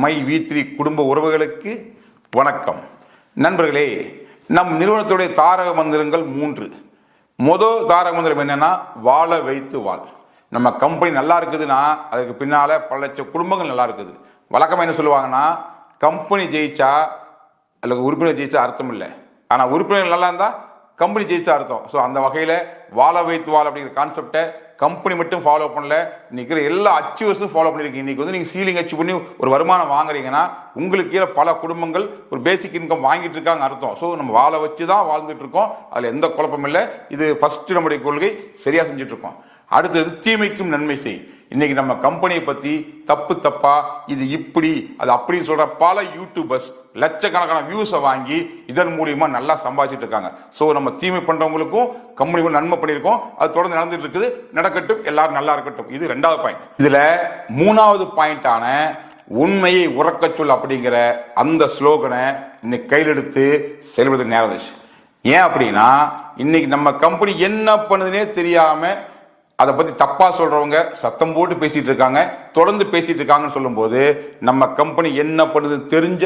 My we three குடும்ப உறவுகளுக்கு வணக்கம். நண்பர்களே நம் நிறுவனத்துடைய தாரக மந்திரங்கள் மூன்று. முதல் தாரக மந்திரம் என்னன்னா வாழ வைத்து வாழ். நம்ம கம்பெனி நல்லா இருக்குதுன்னா அதுக்கு பின்னால பல லட்சம் குடும்பங்கள் நல்லா இருக்குது. வழக்கமாக என்ன சொல்லுவாங்கன்னா கம்பெனி ஜெயிச்சா அல்லது உறுப்பினர் ஜெயிச்சா அர்த்தம் இல்லை. ஆனால் உறுப்பினர் நல்லா இருந்தால் கம்பெனி ஜெயிச்சா அர்த்தம். ஸோ அந்த வகையில் வாழ வைத்து வாழ அப்படிங்கிற கான்செப்டை கம்பெனி மட்டும் ஃபாலோ பண்ணல. இன்னைக்கு எல்லா அச்சீவர்ஸும் ஃபாலோ பண்ணியிருக்கீங்க இன்னைக்கு வந்து நீங்கள் சீலிங் அச்சீவ் பண்ணி ஒரு வருமானம் வாங்குறீங்கன்னா உங்களுக்கு கீழே பல குடும்பங்கள் ஒரு பேசிக் இன்கம் வாங்கிட்டு இருக்காங்க அர்த்தம். ஸோ நம்ம வாழ வச்சு தான் வாழ்ந்துட்டு இருக்கோம். அதில் எந்த குழப்பமும் இல்லை. இது ஃபஸ்ட்டு நம்முடைய கொள்கை. சரியாக செஞ்சுட்டு இருக்கோம். அடுத்தது தீமைக்கும் நன்மை செய். இன்னைக்கு நம்ம கம்பெனியை பத்தி தப்பு தப்பா இது இப்படி அது அப்படின்னு சொல்ற பல யூடியூபர்ஸ் லட்சக்கணக்கான வியூஸை வாங்கி இதன் மூலியமா நல்லா சம்பாதிச்சிட்டு இருக்காங்க. ஸோ நம்ம தீமை பண்றவங்களுக்கும் கம்பெனிக்கும் நன்மை பண்ணியிருக்கோம். அது தொடர்ந்து நடந்துட்டு இருக்குது. நடக்கட்டும். எல்லாரும் நல்லா இருக்கட்டும். இது ரெண்டாவது பாயிண்ட் இதுல மூணாவது பாயிண்டான உண்மையை உறக்கச் சொல் அப்படிங்கிற அந்த ஸ்லோகனை இன்னைக்கு கையில் எடுத்து செயல்படுத்த நேரம் ஏன் அப்படின்னா இன்னைக்கு நம்ம கம்பெனி என்ன பண்ணுதுன்னே தெரியாம அதை பத்தி தப்பா சொல்றவங்க சத்தம் போட்டு பேசிட்டு இருக்காங்க தொடர்ந்து பேசிட்டு இருக்காங்கன்னு சொல்லும்போது நம்ம கம்பெனி என்ன பண்ணுது தெரிஞ்ச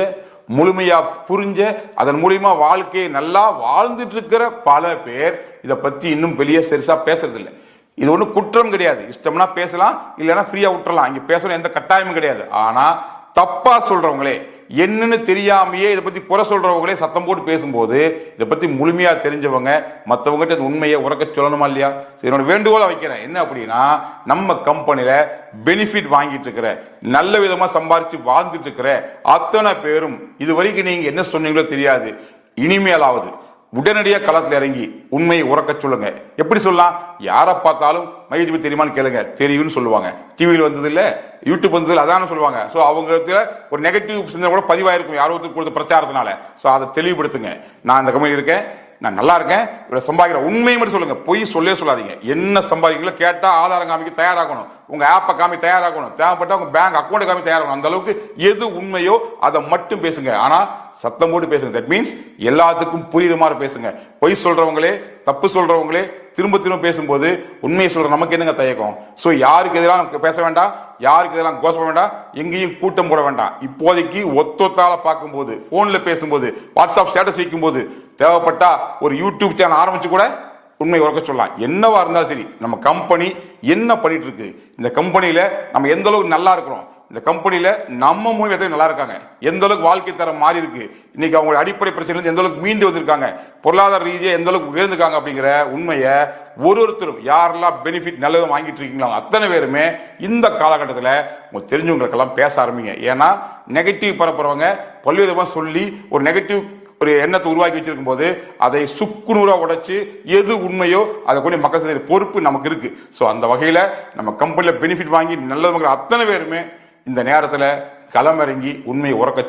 முழுமையா புரிஞ்ச அதன் மூலியமா வாழ்க்கையை நல்லா வாழ்ந்துட்டு இருக்கிற பல பேர் இதை பத்தி இன்னும் வெளியே சரிசா பேசுறதில்லை. இது ஒன்றும் குற்றம் கிடையாது. இஷ்டம்னா பேசலாம் இல்லைன்னா ஃப்ரீயாக விட்டுறலாம். இங்கே பேசணும் எந்த கட்டாயமும் கிடையாது. ஆனால் தப்பாக சொல்கிறவங்களே என்னன்னு தெரியாமையே இதை பத்தி குறை சொல்றவங்களே சத்தம் போட்டு பேசும்போது இதை பத்தி முழுமையா தெரிஞ்சவங்க மற்றவங்ககிட்ட உண்மையை உறக்க சொல்லணுமா இல்லையா? சரி, என்னோட வேண்டுகோளை வைக்கிறேன். என்ன அப்படின்னா நம்ம கம்பெனியில் பெனிஃபிட் வாங்கிட்டு இருக்கிற நல்ல விதமா சம்பாரித்து வாழ்ந்துட்டு இருக்கிற அத்தனை பேரும் இது வரைக்கும் நீங்க என்ன சொன்னீங்களோ தெரியாது. இனிமேலாவது உடனடியாக களத்தில் இறங்கி உண்மையை உறக்க சொல்லுங்க. எப்படி சொல்லலாம்? யாரை பார்த்தாலும் மகிழ்ச்சி பற்றி தெரியுமான்னு கேளுங்க. தெரியும்னு சொல்லுவாங்க. டிவியில் வந்தது இல்லை யூடியூப் வந்தது அதான சொல்லுவாங்க. ஸோ அவங்க ஒரு நெகட்டிவ் சிந்தனை கூட பதிவாயிருக்கும். யாரோ ஒருத்தர் கொடுத்த பிரச்சாரத்தினால. ஸோ அதை தெளிவுபடுத்துங்க. நான் இந்த கம்பெனி இருக்கேன். நான் நல்லா இருக்கேன். இவ்வளவு சம்பாதிக்கிற உண்மையை மட்டும் சொல்லுங்க. பொய் சொல்லவே சொல்லாதீங்க. என்ன சம்பாதிக்கீங்களோ கேட்டா ஆதாரம் காமிக்க தயாராகணும். உங்க ஆப்பை காமி தயாராகணும். தேவைப்பட்டா உங்க பேங்க் அக்கௌண்ட் காமி தயாராகணும். அந்த அளவுக்கு எது உண்மையோ அதை மட்டும் பேசுங்க. ஆனா சத்தம் போட்டு பேசுங்க. தட் மீன்ஸ் எல்லாத்துக்கும் புரியுற மாதிரி பேசுங்க. பொய் சொல்றவங்களே தப்பு சொல்றவங்களே திரும்ப திரும்ப பேசும்போது உண்மையை சொல்ற நமக்கு என்னங்க தயக்கம்? ஸோ யாருக்கு எதிராக நமக்கு பேச வேண்டாம்? யாருக்கு எதிராக கோஷம் வேண்டாம்? எங்கேயும் கூட்டம் போட வேண்டாம். இப்போதைக்கு ஒத்தொத்தால பார்க்கும்போது போன்ல பேசும்போது வாட்ஸ்அப் ஸ்டேட்டஸ் வைக்கும்போது தேவைப்பட்டா ஒரு யூடியூப் சேனல் ஆரம்பிச்சு கூட உண்மை உறக்க சொல்லலாம். என்னவா இருந்தாலும் சரி நம்ம கம்பெனி என்ன பண்ணிட்டு இருக்கு? இந்த கம்பெனியில நம்ம எந்த அளவுக்கு நல்லா இருக்கிறோம்? இந்த கம்பெனியில நம்ம மூலியம் எத்தனை நல்லா இருக்காங்க? எந்த அளவுக்கு வாழ்க்கை தரம் மாறி இருக்கு? இன்னைக்கு அவங்களோட அடிப்படை பிரச்சனை எந்த அளவுக்கு மீண்டு வந்திருக்காங்க? பொருளாதார ரீதியா எந்த அளவுக்கு உயர்ந்துக்காங்க அப்படிங்கிற உண்மையை ஒரு ஒருத்தரும் யாரெல்லாம் பெனிஃபிட் நல்லதும் வாங்கிட்டு இருக்கீங்களோ அத்தனை பேருமே இந்த காலகட்டத்தில் உங்க தெரிஞ்சவங்களுக்கெல்லாம் பேச ஆரம்பிங்க. ஏன்னா நெகட்டிவ் பரப்புறவங்க பல்வேறு சொல்லி ஒரு நெகட்டிவ் ஒரு எண்ணத்தை உருவாக்கி வச்சிருக்கும் போது அதை சுக்குநூறாக உடைச்சு எது உண்மையோ அதை கொண்டு மக்கள் செய்கிற பொறுப்பு நமக்கு இருக்கு. ஸோ அந்த வகையில் நம்ம கம்பெனியில் பெனிஃபிட் வாங்கி நல்லவங்க அத்தனை பேருமே இந்த நேரத்தில் களமிறங்கி உண்மையை உறக்க